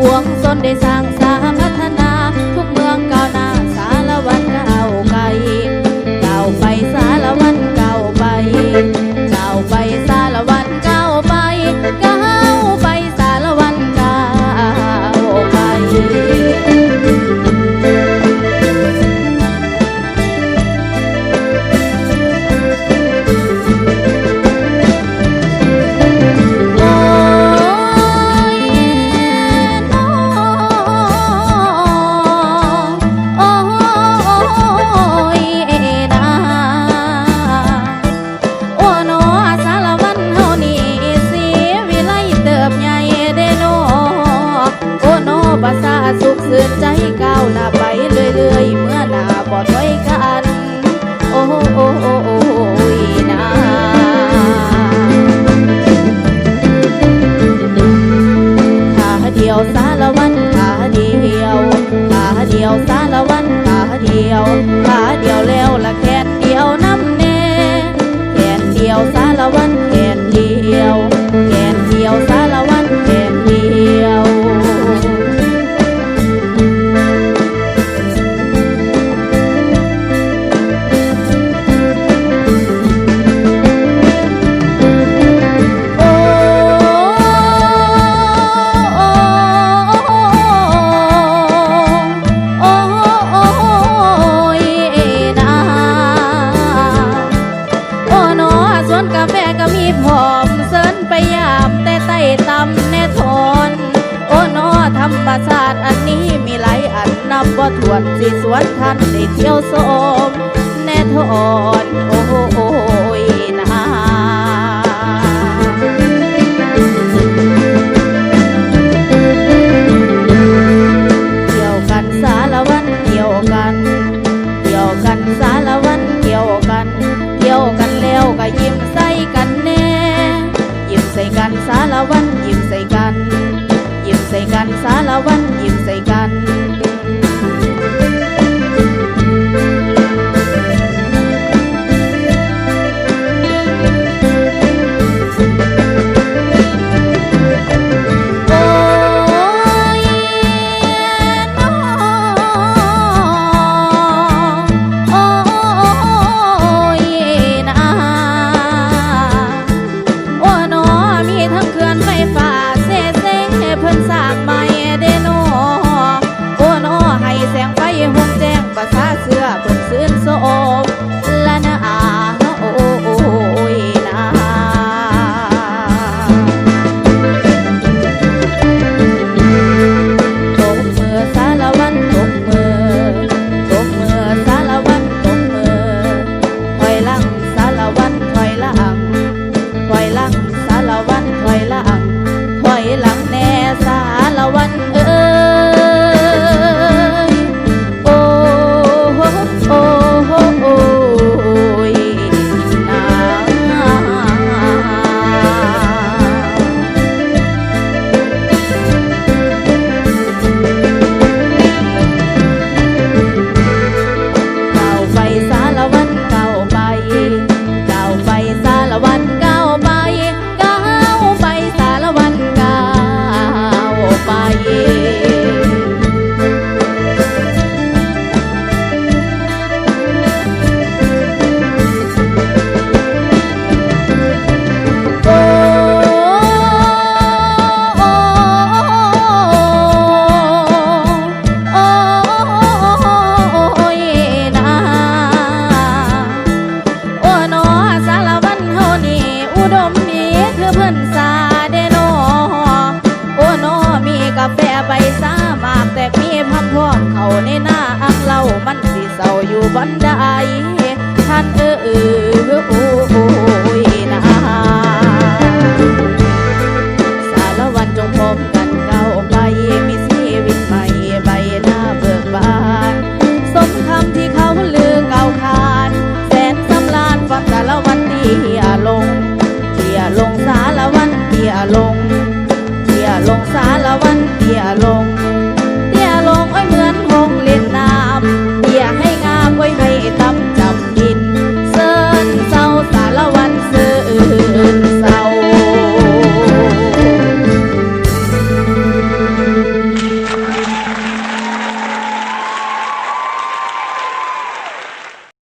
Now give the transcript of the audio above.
อ้วงสนได้สร้างสาม ภาษาสุขสื่นใจก้าวหน้าไปเรื่อยๆ เมื่อหน้าบอดไว้กัน โอ้โอ้โอ้โอ้โอ้าขาเดียวสารวันขาเดียวขาเดียวสารวันขาเดียวขาเดียวแล้วละแค่เดียวน้ำแน่แค่เดียวสารวัน ใต้ต่ำแน่ทนโอ้หนอธรรมชาติอันนี้มีหลายอันนับว่าถ้วนสิสวนท่านได้เที่ยวสมแน่ทนโอ้โอ้ สื้อเพิ่นซื่นโสม เพิ่นสาเดโนโอ้นอมีกาแฟใบสามากแต่มีพักพร้องเขาในหน้าอังเล่ามันสิเศร้าอยู่บันไดท่านเออเออโอ้โอ้ 龙